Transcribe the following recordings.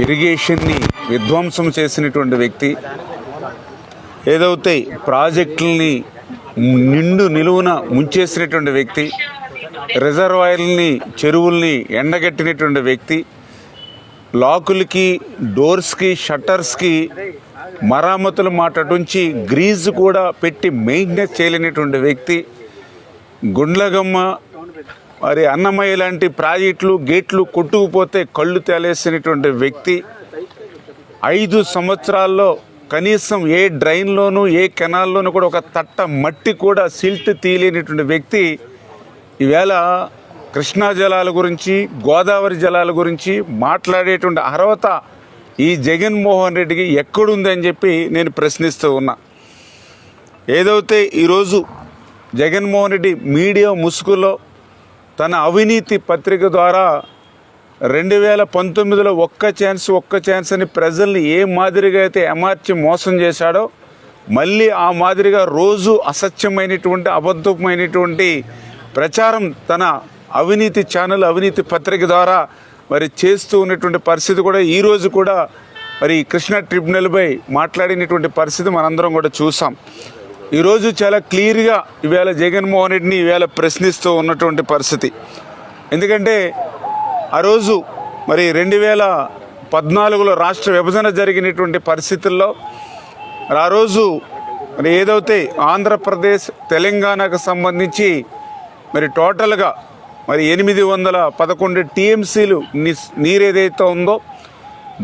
ఇరిగేషన్ని విధ్వంసం చేసినటువంటి వ్యక్తి ఏదైతే ప్రాజెక్టుల్ని నిండు నిలువున ముంచేసినటువంటి వ్యక్తి రిజర్వాయర్లని చెరువుల్ని ఎండగట్టినటువంటి వ్యక్తి లాకులకి డోర్స్కి షట్టర్స్కి మరామతులు మాటటుంచి గ్రీజ్ కూడా పెట్టి మెయింటెనెన్స్ చేయలేనటువంటి వ్యక్తి గుండ్లగమ్మ మరి అన్నమయ్య లాంటి ప్రాజెక్టులు గేట్లు కొట్టుకుపోతే కళ్ళు తేలేసినటువంటి వ్యక్తి ఐదు సంవత్సరాల్లో కనీసం ఏ డ్రైన్లోనూ ఏ కెనాల్లోనూ కూడా ఒక తట్ట మట్టి కూడా సిల్ట్ తీయలేనటువంటి వ్యక్తి ఈవేళ కృష్ణా జలాల గురించి గోదావరి జలాల గురించి మాట్లాడేటువంటి అర్హత ఈ జగన్మోహన్ రెడ్డికి ఎక్కడుందని చెప్పి నేను ప్రశ్నిస్తూ ఉన్నా. ఏదైతే ఈరోజు జగన్మోహన్ రెడ్డి మీడియా ముసుగులో తన అవినీతి పత్రిక ద్వారా రెండు వేల పంతొమ్మిదిలో ఒక్క ఛాన్స్ ఒక్క ఛాన్స్ అని ప్రజల్ని ఏ మాదిరిగా అయితే ఎమార్చి మోసం చేశాడో మళ్ళీ ఆ మాదిరిగా రోజు అసత్యమైనటువంటి అబద్ధమైనటువంటి ప్రచారం తన అవినీతి ఛానల్ అవినీతి పత్రిక ద్వారా మరి చేస్తూ ఉన్నటువంటి పరిస్థితి కూడా ఈరోజు కూడా మరి కృష్ణా ట్రిబ్యునల్పై మాట్లాడినటువంటి పరిస్థితి మనందరం కూడా చూసాం. ఈరోజు చాలా క్లియర్గా ఇవాళ జగన్మోహన్ రెడ్డిని ఇవాళ ప్రశ్నిస్తూ ఉన్నటువంటి పరిస్థితి. ఎందుకంటే ఆ రోజు మరి రెండు వేల పద్నాలుగులో రాష్ట్ర విభజన జరిగినటువంటి పరిస్థితుల్లో ఆ రోజు మరి ఏదైతే ఆంధ్రప్రదేశ్ తెలంగాణకు సంబంధించి మరి టోటల్గా మరి ఎనిమిది వందల పదకొండు టీఎంసీలు నీరు ఏదైతే ఉందో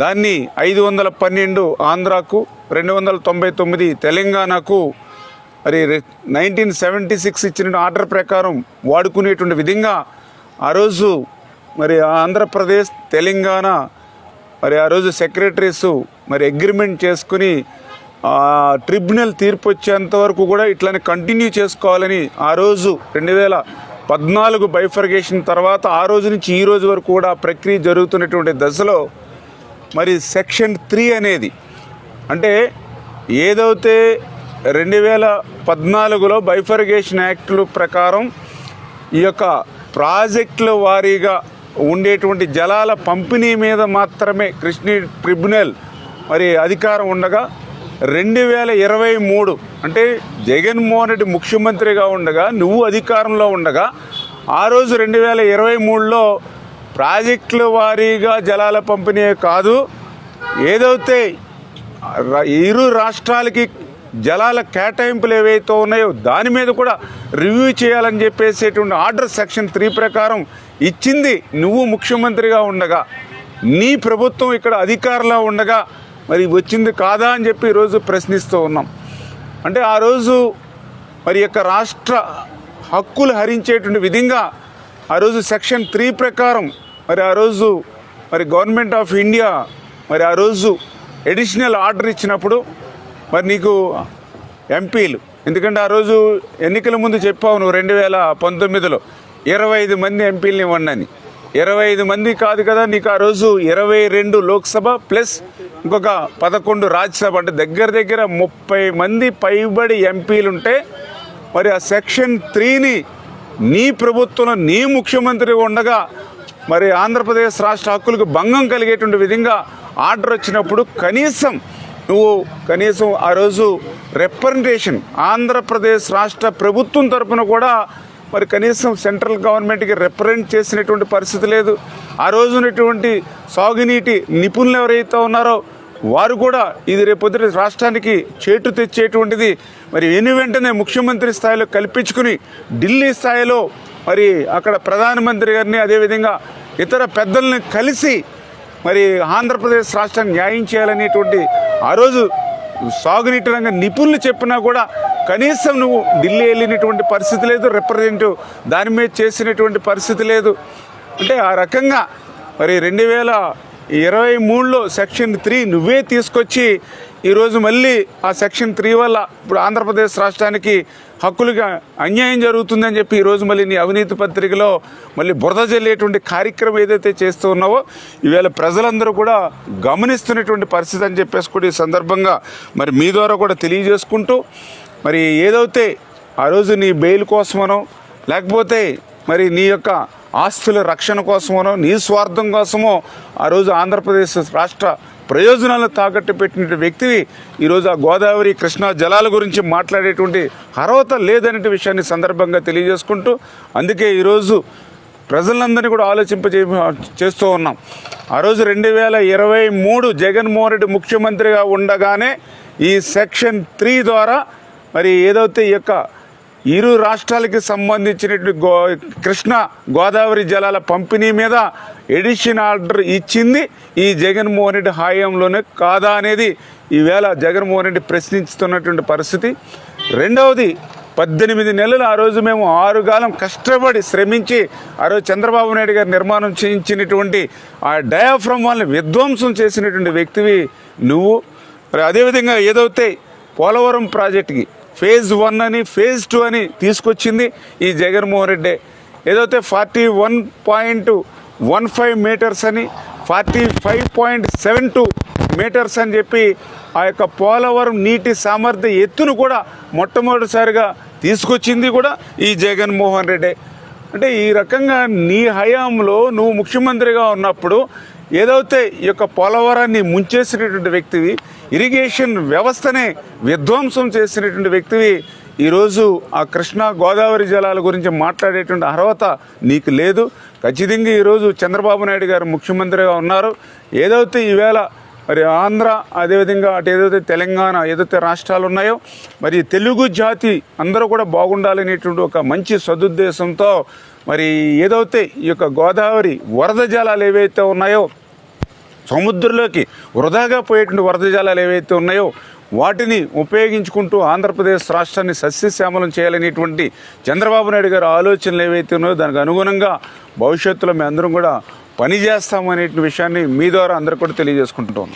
దాన్ని ఐదు వందల పన్నెండు ఆంధ్రాకు రెండు వందల తొంభై తొమ్మిది తెలంగాణకు మరి నైన్టీన్ సెవెంటీ సిక్స్ ఇచ్చిన ఆర్డర్ ప్రకారం వాడుకునేటువంటి విధంగా ఆ రోజు మరి ఆంధ్రప్రదేశ్ తెలంగాణ మరి ఆ రోజు సెక్రటరీస్ మరి అగ్రిమెంట్ చేసుకుని ట్రిబ్యునల్ తీర్పు వచ్చేంత వరకు కూడా ఇట్లానే కంటిన్యూ చేసుకోవాలని ఆ రోజు రెండు వేల పద్నాలుగు బైఫర్గేషన్ తర్వాత ఆ రోజు నుంచి ఈ రోజు వరకు కూడా ప్రక్రియ జరుగుతున్నటువంటి దశలో మరి సెక్షన్ త్రీ అనేది అంటే ఏదైతే రెండు వేల పద్నాలుగులో బైఫర్గేషన్ యాక్టులు ప్రకారం ఈ యొక్క ప్రాజెక్టుల వారీగా ఉండేటువంటి జలాల పంపిణీ మీద మాత్రమే కృష్ణి ట్రిబ్యునల్ మరి అధికారం ఉండగా రెండు వేల ఇరవై మూడు అంటే జగన్మోహన్ రెడ్డి ముఖ్యమంత్రిగా ఉండగా నువ్వు అధికారంలో ఉండగా ఆ రోజు రెండు వేల ఇరవై మూడులో ప్రాజెక్టుల వారీగా జలాల పంపిణీ కాదు. ఏదైతే ఇరు రాష్ట్రాలకి జలాల కేటాయింపులు ఏవైతే ఉన్నాయో దాని మీద కూడా రివ్యూ చేయాలని చెప్పేసేటువంటి ఆర్డర్ సెక్షన్ త్రీ ప్రకారం ఇచ్చింది నువ్వు ముఖ్యమంత్రిగా ఉండగా నీ ప్రభుత్వం ఇక్కడ అధికారంలో ఉండగా మరి వచ్చింది కాదా అని చెప్పి ఈరోజు ప్రశ్నిస్తూ ఉన్నాం. అంటే ఆ రోజు మరి యొక్క రాష్ట్ర హక్కులు హరించేటువంటి విధంగా ఆ రోజు సెక్షన్ త్రీ ప్రకారం మరి ఆ రోజు మరి గవర్నమెంట్ ఆఫ్ ఇండియా మరి ఆ రోజు ఎడిషనల్ ఆర్డర్ ఇచ్చినప్పుడు మరి నీకు ఎంపీలు. ఎందుకంటే ఆ రోజు ఎన్నికల ముందు చెప్పావు నువ్వు రెండు వేల పంతొమ్మిదిలో ఇరవై ఐదు మంది ఎంపీలని ఇవ్వండి అని ఇరవై ఐదు మంది కాదు కదా నీకు ఆ రోజు ఇరవై రెండు లోక్సభ ప్లస్ ఇంకొక పదకొండు రాజ్యసభ. అంటే దగ్గర దగ్గర ముప్పై మంది పైబడి ఎంపీలు ఉంటే మరి ఆ సెక్షన్ త్రీని నీ ప్రభుత్వంలో నీ ముఖ్యమంత్రి ఉండగా మరి ఆంధ్రప్రదేశ్ రాష్ట్ర హక్కులకు భంగం కలిగేటువంటి విధంగా ఆర్డర్ వచ్చినప్పుడు కనీసం నువ్వు కనీసం ఆ రోజు రిప్రజెంటేషన్ ఆంధ్రప్రదేశ్ రాష్ట్ర ప్రభుత్వం తరపున కూడా మరి కనీసం సెంట్రల్ గవర్నమెంట్కి రిప్రజెంట్ చేసినటువంటి పరిస్థితి లేదు. ఆ రోజునటువంటి సాగునీటి నిపుణులు ఎవరైతే ఉన్నారో వారు కూడా ఇది రేపొద్దున రాష్ట్రానికి చేటు తెచ్చేటువంటిది. మరి ఎన్ని వెంటనే ముఖ్యమంత్రి స్థాయిలో కల్పించుకుని ఢిల్లీ స్థాయిలో మరి అక్కడ ప్రధానమంత్రి గారిని అదేవిధంగా ఇతర పెద్దల్ని కలిసి మరి ఆంధ్రప్రదేశ్ రాష్ట్రాన్ని న్యాయం చేయాలనేటువంటి ఆ రోజు సాగునీటి రంగ నిపుణులు చెప్పినా కూడా కనీసం నువ్వు ఢిల్లీ వెళ్ళినటువంటి పరిస్థితి లేదు రిప్రజెంటివ్ దాని మీద చేసినటువంటి పరిస్థితి లేదు. అంటే ఆ రకంగా మరి రెండు వేల ఇరవై మూడులో సెక్షన్ త్రీ నువ్వే తీసుకొచ్చి ఈరోజు మళ్ళీ ఆ సెక్షన్ త్రీ వల్ల ఇప్పుడు ఆంధ్రప్రదేశ్ రాష్ట్రానికి హక్కులుగా అన్యాయం జరుగుతుందని చెప్పి ఈరోజు మళ్ళీ నీ అవినీతి పత్రికలో మళ్ళీ బురద జల్లేటువంటి కార్యక్రమం ఏదైతే చేస్తూ ఉన్నావో ఈవేళ ప్రజలందరూ కూడా గమనిస్తున్నటువంటి పరిస్థితి అని చెప్పేసి కూడా ఈ సందర్భంగా మరి మీ ద్వారా కూడా తెలియజేసుకుంటూ మరి ఏదైతే ఆ రోజు నీ బెయిల్ కోసమనో లేకపోతే మరి నీ యొక్క ఆస్తుల రక్షణ కోసమనో నీ స్వార్థం కోసమో ఆ రోజు ఆంధ్రప్రదేశ్ రాష్ట్ర ప్రయోజనాలను తాకట్టు పెట్టిన వ్యక్తివి ఈరోజు ఆ గోదావరి కృష్ణా జలాల గురించి మాట్లాడేటువంటి అర్హత లేదనే విషయాన్ని సందర్భంగా తెలియజేసుకుంటూ అందుకే ఈరోజు ప్రజలందరినీ కూడా ఆలోచింపజే చేస్తూ ఉన్నాం. ఆ రోజు రెండు వేల ఇరవై మూడు జగన్మోహన్ రెడ్డి ముఖ్యమంత్రిగా ఉండగానే ఈ సెక్షన్ త్రీ ద్వారా మరి ఏదైతే ఈ యొక్క ఇరు రాష్ట్రాలకి సంబంధించినటువంటి గో కృష్ణ గోదావరి జలాల పంపిణీ మీద ఎడిషన్ ఆర్డర్ ఇచ్చింది. ఈ జగన్మోహన్ రెడ్డి హాయంలోనే కాదా అనేది ఈవేళ జగన్మోహన్ రెడ్డి ప్రశ్నిస్తున్నటువంటి పరిస్థితి. రెండవది పద్దెనిమిది నెలలు ఆ రోజు మేము ఆరుగాలం కష్టపడి శ్రమించి ఆ రోజు చంద్రబాబు నాయుడు గారు నిర్మాణం చేయించినటువంటి ఆ డయాఫ్రమ్ వాళ్ళని విధ్వంసం చేసినటువంటి వ్యక్తివి నువ్వు. మరి అదేవిధంగా ఏదైతే పోలవరం ప్రాజెక్టుకి ఫేజ్ వన్ అని ఫేజ్ టూ అని తీసుకొచ్చింది ఈ జగన్మోహన్ రెడ్డి. ఏదైతే forty one point one five metres అని forty five point seven two metres అని చెప్పి ఆ యొక్క పోలవరం నీటి సామర్థ్య ఎత్తును కూడా మొట్టమొదటిసారిగా తీసుకొచ్చింది కూడా ఈ జగన్మోహన్ రెడ్డి. అంటే ఈ రకంగా నీ హయాంలో నువ్వు ముఖ్యమంత్రిగా ఉన్నప్పుడు ఏదైతే ఈ యొక్క పోలవరాన్ని ముంచేసినటువంటి వ్యక్తివి ఇరిగేషన్ వ్యవస్థనే విధ్వంసం చేసినటువంటి వ్యక్తివి ఈరోజు ఆ కృష్ణా గోదావరి జలాల గురించి మాట్లాడేటువంటి అర్హత నీకు లేదు. ఖచ్చితంగా ఈరోజు చంద్రబాబు నాయుడు గారు ముఖ్యమంత్రిగా ఉన్నారు. ఏదైతే ఈవేళ మరి ఆంధ్ర అదేవిధంగా అటు ఏదైతే తెలంగాణ ఏదైతే రాష్ట్రాలు ఉన్నాయో మరి తెలుగు జాతి అందరూ కూడా బాగుండాలనేటువంటి ఒక మంచి సదుద్దేశంతో మరి ఏదైతే ఈ యొక్క గోదావరి వరద జలాలు ఏవైతే ఉన్నాయో సముద్రంలోకి వృధాగా పోయేటువంటి వరద జలాలు ఏవైతే ఉన్నాయో వాటిని ఉపయోగించుకుంటూ ఆంధ్రప్రదేశ్ రాష్ట్రాన్ని సస్యశ్యామలం చేయాలనేటువంటి చంద్రబాబు నాయుడు గారి ఆలోచనలు ఏవైతే ఉన్నాయో దానికి అనుగుణంగా భవిష్యత్తులో మేము అందరం కూడా పనిచేస్తామనే విషయాన్ని మీ ద్వారా అందరూ కూడా తెలియజేసుకుంటున్నాం